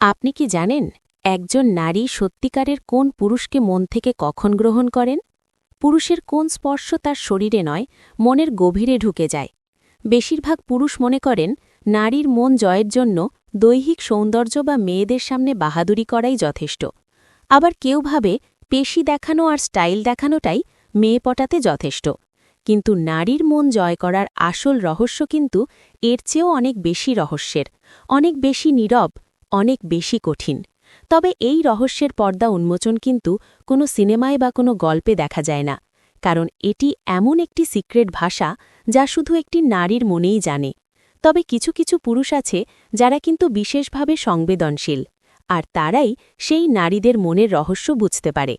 আপনি কি জানেন, একজন নারী সত্যিকারের কোন পুরুষকে মন থেকে কখন গ্রহণ করেন? পুরুষের কোন স্পর্শ তার শরীরে নয়, মনের গভীরে ঢুকে যায়। বেশিরভাগ পুরুষ মনে করেন, নারীর মন জয়ের জন্য দৈহিক সৌন্দর্য বা মেয়েদের সামনে বাহাদুরি করাই যথেষ্ট। আবার কেউ ভাবে, পেশি দেখানো আর স্টাইল দেখানোটাই মেয়ে পটাতে যথেষ্ট। কিন্তু নারীর মন জয় করার আসল রহস্য কিন্তু এর চেয়েও অনেক বেশি রহস্যের। অনেক বেশি নীরব অনেক বেশি কঠিন। তবে এই রহস্যের পর্দা উন্মোচন কিন্তু কোনো সিনেমায় বা কোনো গল্পে দেখা যায় না। কারণ এটি এমন একটি সিক্রেট ভাষা যা শুধু একটি নারীর মনেই জানে। তবে কিছু কিছু পুরুষ আছে যারা কিন্তু বিশেষভাবে সংবেদনশীল, আর তারাই সেই নারীদের মনের রহস্য বুঝতে পারে।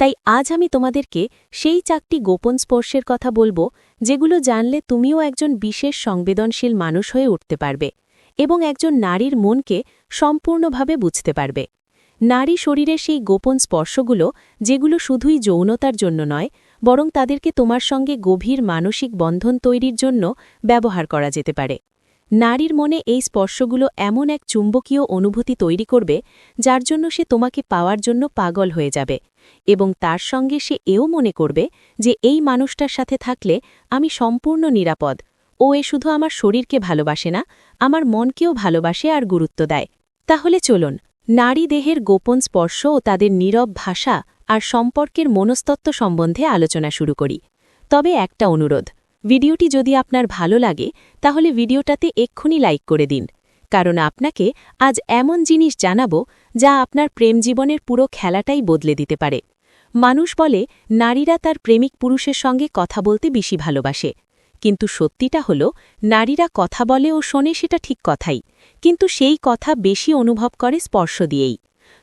তাই আজ আমি তোমাদেরকে সেই চারটি গোপন স্পর্শের কথা বলব, যেগুলো জানলে তুমিও একজন বিশেষ সংবেদনশীল মানুষ হয়ে উঠতে পারবে। এবং একজন নারীর মনকে সম্পূর্ণভাবে বুঝতে পারবে। নারী শরীরের সেই গোপন স্পর্শগুলো, যেগুলো শুধুই যৌনতার জন্য নয়, বরং তাদেরকে তোমার সঙ্গে গভীর মানসিক বন্ধন তৈরির জন্য ব্যবহার করা যেতে পারে। নারীর মনে এই স্পর্শগুলো এমন এক চুম্বকীয় অনুভূতি তৈরি করবে, যার জন্য সে তোমাকে পাওয়ার জন্য পাগল হয়ে যাবে, এবং তার সঙ্গে সে এও মনে করবে যে এই মানুষটার সাথে থাকলে আমি সম্পূর্ণ নিরাপদ। ও এ শুধু আমার শরীরকে ভালোবাসে না, আমার মনকেও ভালোবাসে আর গুরুত্ব দেয়। তাহলে চলুন, নারী দেহের গোপন স্পর্শ ও তাদের নীরব ভাষা আর সম্পর্কের মনস্তত্ত্ব সম্বন্ধে আলোচনা শুরু করি। তবে একটা অনুরোধ, ভিডিওটি যদি আপনার ভালো লাগে, তাহলে ভিডিওটাতে এক্ষুনি লাইক করে দিন। কারণ আপনাকে আজ এমন জিনিস জানাব যা আপনার প্রেম জীবনের পুরো খেলাটাই বদলে দিতে পারে। মানুষ বলে, নারীরা তার প্রেমিক পুরুষের সঙ্গে কথা বলতে বেশি ভালোবাসে। কিন্তু সত্যিটা হল, নারীরা কথা বলে ও শোনে সেটা ঠিক কথাই, কিন্তু সেই কথা বেশি অনুভব করে স্পর্শ দিয়েই।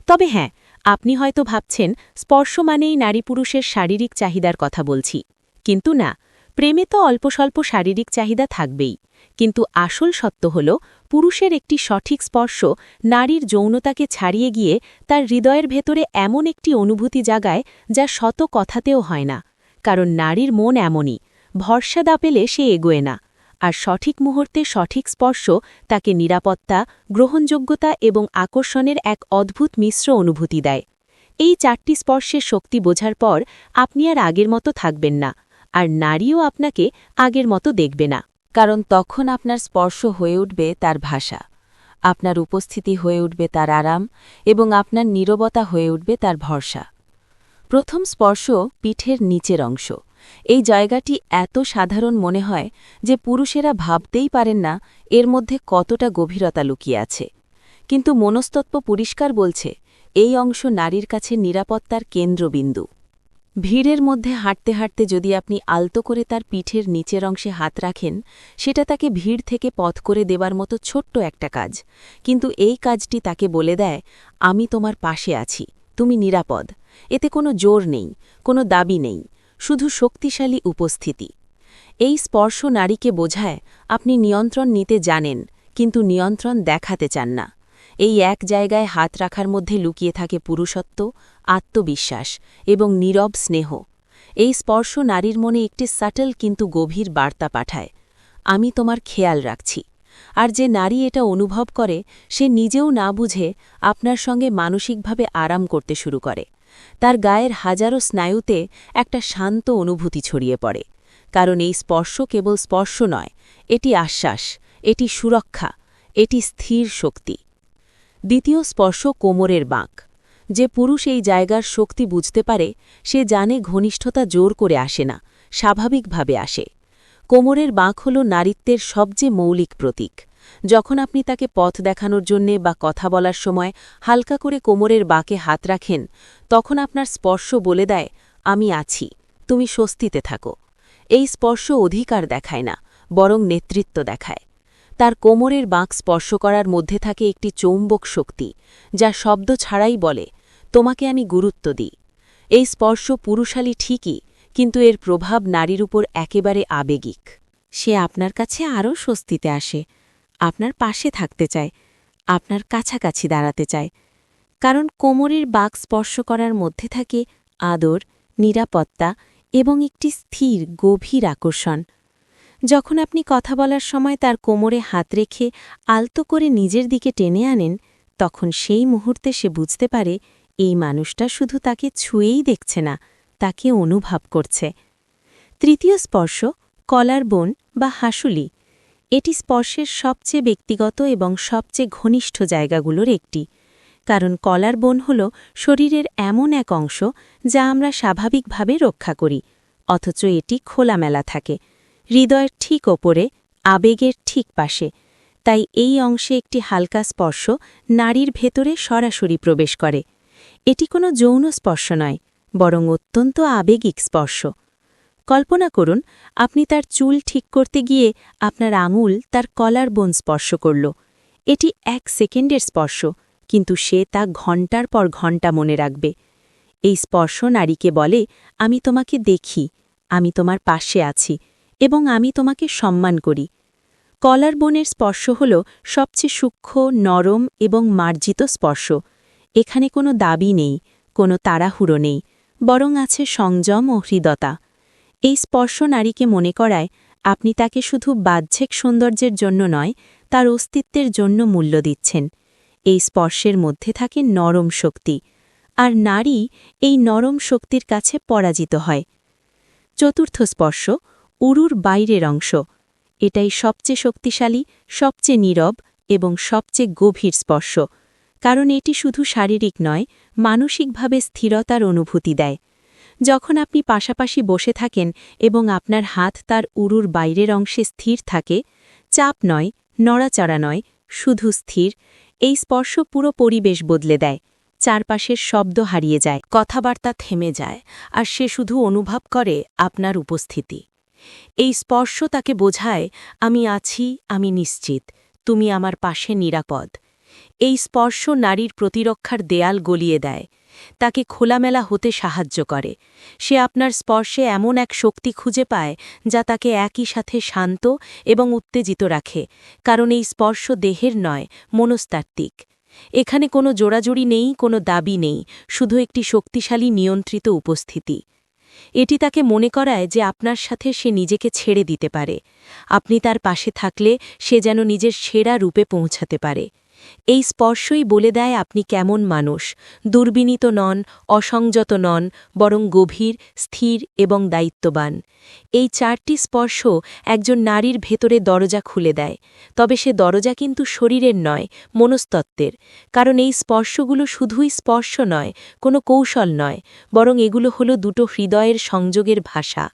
তবে হ্যাঁ আপনি হয়তো ভাবছেন, স্পর্শ মানেই নারী পুরুষের শারীরিক চাহিদার কথা বলছি। কিন্তু না, প্রেমে তো অল্প স্বল্প শারীরিক চাহিদা থাকবেই। কিন্তু আসল সত্য হল, পুরুষের একটি সঠিক স্পর্শ নারীর যৌনতাকে ছাড়িয়ে গিয়ে তার হৃদয়ের ভেতরে এমন একটি অনুভূতি জাগায় যা শত কথাতেও হয় না, কারণ নারীর মন এমনই। ভরসা দা পেলে সে এগোয় না, আর সঠিক মুহূর্তে সঠিক স্পর্শ, তাকে নিরাপত্তা, গ্রহণযোগ্যতা এবং আকর্ষণের এক অদ্ভুত মিশ্র অনুভূতি দেয়। এই চারটি স্পর্শের শক্তি বোঝার পর আপনি আর আগের মতো থাকবেন না, আর নারীও আপনাকে আগের মতো দেখবে না। কারণ তখন আপনার স্পর্শ হয়ে উঠবে তার ভাষা, আপনার উপস্থিতি হয়ে উঠবে তার আরাম এবং আপনার নীরবতা হয়ে উঠবে তার ভরসা। প্রথম স্পর্শ পিঠের নিচের অংশ। এই জায়গাটি এত সাধারণ মনে হয় যে পুরুষেরা ভাবতেই পারেন না এর মধ্যে কতটা গভীরতা লুকিয়ে আছে। কিন্তু মনস্তত্ব পরিষ্কার বলছে, এই অংশ নারীর কাছে নিরাপত্তার কেন্দ্রবিন্দু। ভিড়ের মধ্যে হাঁটতে হাঁটতে যদি আপনি আলতো করে তার পিঠের নিচের অংশে হাত রাখেন, সেটা তাকে ভিড় থেকে পথ করে দেবার মতো ছোট্ট একটা কাজ। কিন্তু এই কাজটি তাকে বলে দেয়, আমি তোমার পাশে আছি, তুমি নিরাপদ। এতে কোনো জোর নেই, কোনো দাবি নেই। শুধু শক্তিশালী উপস্থিতি। এই স্পর্শ নারীকে বোঝায়, আপনি নিয়ন্ত্রণ নিতে জানেন, কিন্তু নিয়ন্ত্রণ দেখাতে চান না। এই এক জায়গায় হাত রাখার মধ্যে লুকিয়ে থাকে পুরুষত্ব, আত্মবিশ্বাস এবং নীরব স্নেহ। এই স্পর্শ নারীর মনে একটি সাটল কিন্তু গভীর বার্তা পাঠায়, আমি তোমার খেয়াল রাখছি। আর যে নারী এটা অনুভব করে, সে নিজেও না বুঝে আপনার সঙ্গে মানসিকভাবে আরাম করতে শুরু করে। তার গায়ের হাজারো স্নায়ুতে একটা শান্ত অনুভূতি ছড়িয়ে পড়ে, কারণ এই স্পর্শ কেবল স্পর্শ নয়, এটি আশ্বাস, এটি সুরক্ষা, এটি স্থির শক্তি। দ্বিতীয় স্পর্শ কোমরের বাঁক, যে পুরুষ এই জায়গার শক্তি বুঝতে পারে, সে জানে ঘনিষ্ঠতা জোর করে আসে না, স্বাভাবিকভাবে আসে। কোমরের বাঁক হল নারীত্বের সবচেয়ে মৌলিক প্রতীক। যখন আপনি তাকে পথ দেখানোর জন্যে বা কথা বলার সময় হালকা করে কোমরের বাঁকে হাত রাখেন, তখন আপনার স্পর্শ বলে দেয়, আমি আছি, তুমি স্বস্তিতে থাকো। এই স্পর্শ অধিকার দেখায় না, বরং নেতৃত্ব দেখায়। তার কোমরের বাঁক স্পর্শ করার মধ্যে থাকে একটি চৌম্বক শক্তি, যা শব্দ ছাড়াই বলে, তোমাকে আমি গুরুত্ব দিই। এই স্পর্শ পুরুষালী ঠিকই, কিন্তু এর প্রভাব নারীর উপর একেবারে আবেগিক। সে আপনার কাছে আরও স্বস্তিতে আসে। আপনার পাশে থাকতে চায়, আপনার কাছাকাছি দাঁড়াতে চায়। কারণ কোমরের বাক স্পর্শ করার মধ্যে থাকে আদর, নিরাপত্তা এবং একটি স্থির, গভীর আকর্ষণ। যখন আপনি কথা বলার সময় তার কোমরে হাত রেখে আলতো করে নিজের দিকে টেনে আনেন, তখন সেই মুহূর্তে সে বুঝতে পারে এই মানুষটা শুধু তাকে ছুঁয়েই দেখছে না, তাকে অনুভব করছে। তৃতীয় স্পর্শ, কলার বোন বা হাসুলি। এটি স্পর্শের সবচেয়ে ব্যক্তিগত এবং সবচেয়ে ঘনিষ্ঠ জায়গাগুলোর একটি। কারণ কলার বোন হল শরীরের এমন এক অংশ যা আমরা স্বাভাবিকভাবে রক্ষা করি, অথচ এটি খোলামেলা থাকে। হৃদয়ের ঠিক ওপরে, আবেগের ঠিক পাশে। তাই এই অংশে একটি হালকা স্পর্শ নারীর ভেতরে সরাসরি প্রবেশ করে। এটি কোনো যৌন স্পর্শ নয়, বরং অত্যন্ত আবেগিক স্পর্শ। কল্পনা করুন, আপনি তার চুল ঠিক করতে গিয়ে আপনার আঙুল তার কলার বোন স্পর্শ করল। এটি এক সেকেন্ডের স্পর্শ, কিন্তু সে তা ঘণ্টার পর ঘণ্টা মনে রাখবে। এই স্পর্শ নারীকে বলে, আমি তোমাকে দেখি, আমি তোমার পাশে আছি এবং আমি তোমাকে সম্মান করি। কলার বোনের স্পর্শ হল সবচেয়ে সূক্ষ্ম, নরম এবং মার্জিত স্পর্শ। এখানে কোনো দাবি নেই, কোনো তাড়াহুড়ো নেই, বরং আছে সংযম ও হৃদতা। এই স্পর্শ নারীকে মনে করায়, আপনি তাকে শুধু বাহ্যিক সৌন্দর্যের জন্য নয়, তার অস্তিত্বের জন্য মূল্য দিচ্ছেন। এই স্পর্শের মধ্যে থাকে নরম শক্তি। আর নারী এই নরম শক্তির কাছে পরাজিত হয়। চতুর্থ স্পর্শ, উরুর বাইরের অংশ। এটাই সবচেয়ে শক্তিশালী, সবচেয়ে নীরব এবং সবচেয়ে গভীর স্পর্শ। কারণ এটি শুধু শারীরিক নয়, মানসিকভাবে স্থিরতার অনুভূতি দেয়। যখন আপনি পাশাপাশি বসে থাকেন এবং আপনার হাত তার উরুর বাইরের অংশে স্থির থাকে, চাপ নয়, নড়াচড়া নয়, শুধু স্থির, এই স্পর্শ পুরো পরিবেশ বদলে দেয়, চারপাশের শব্দ হারিয়ে যায়, কথাবার্তা থেমে যায়, আর সে শুধু অনুভব করে আপনার উপস্থিতি। এই স্পর্শ তাকে বোঝায়, আমি আছি, আমি নিশ্চিত, তুমি আমার পাশে নিরাপদ। এই স্পর্শ নারীর প্রতিরক্ষার দেয়াল গলিয়ে দেয় তাকে খোলামেলা হতে সাহায্য করে। সে আপনার স্পর্শে এমন এক শক্তি খুঁজে পায়, যা তাকে একই সাথে শান্ত এবং উত্তেজিত রাখে, কারণ এই স্পর্শ দেহের নয়, মনস্তাত্ত্বিক। এখানে কোনো জোড়াজুড়ি নেই, কোনো দাবি নেই, শুধু একটি শক্তিশালী নিয়ন্ত্রিত উপস্থিতি। এটি তাকে মনে করায় যে আপনার সাথে সে নিজেকে ছেড়ে দিতে পারে। আপনি তার পাশে থাকলে সে যেন নিজের সেরা রূপে পৌঁছাতে পারে। এই স্পর্শই বলে দেয় আপনি কেমন মানুষ, দুর্বিনীত নন, অসংযত নন, বরং গভীর, স্থির এবং দায়িত্ববান। এই চারটি স্পর্শ একজন নারীর ভেতরে দরজা খুলে দেয়, তবে সে দরজা কিন্তু শরীরের নয়, মনস্তত্ত্বের। কারণ এই স্পর্শগুলো শুধুই স্পর্শ নয়, কোনো কৌশল নয়, বরং এগুলো হলো দুটো হৃদয়ের সংযোগের ভাষা।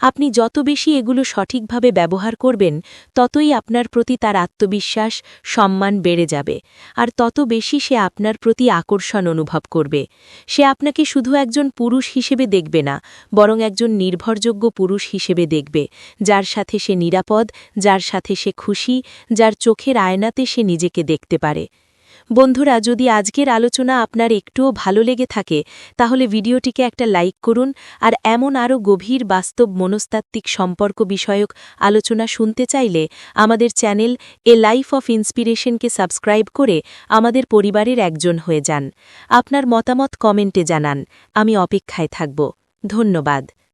আপনি যত বেশি এগুলো সঠিকভাবে ব্যবহার করবেন, ততই আপনার প্রতি তার আত্মবিশ্বাস, সম্মান বেড়ে যাবে। আর তত বেশি সে আপনার প্রতি আকর্ষণ অনুভব করবে। সে আপনাকে শুধু একজন পুরুষ হিসেবে দেখবে না, বরং একজন নির্ভরযোগ্য পুরুষ হিসেবে দেখবে, যার সাথে সে নিরাপদ, যার সাথে সে খুশি, যার চোখের আয়নাতে সে নিজেকে দেখতে পারে। বন্ধুরা, যদি আজকের আলোচনা আপনার একটুও ভালো লেগে থাকে, তাহলে ভিডিওটিকে একটা লাইক করুন আর এমন আরও গভীর বাস্তব মনস্তাত্ত্বিক সম্পর্ক বিষয়ক আলোচনা শুনতে চাইলে আমাদের চ্যানেল এ লাইফ অফ ইন্সপিরেশনকে সাবস্ক্রাইব করে আমাদের পরিবারের একজন হয়ে যান। আপনার মতামত কমেন্টে জানান। আমি অপেক্ষায় থাকব। ধন্যবাদ।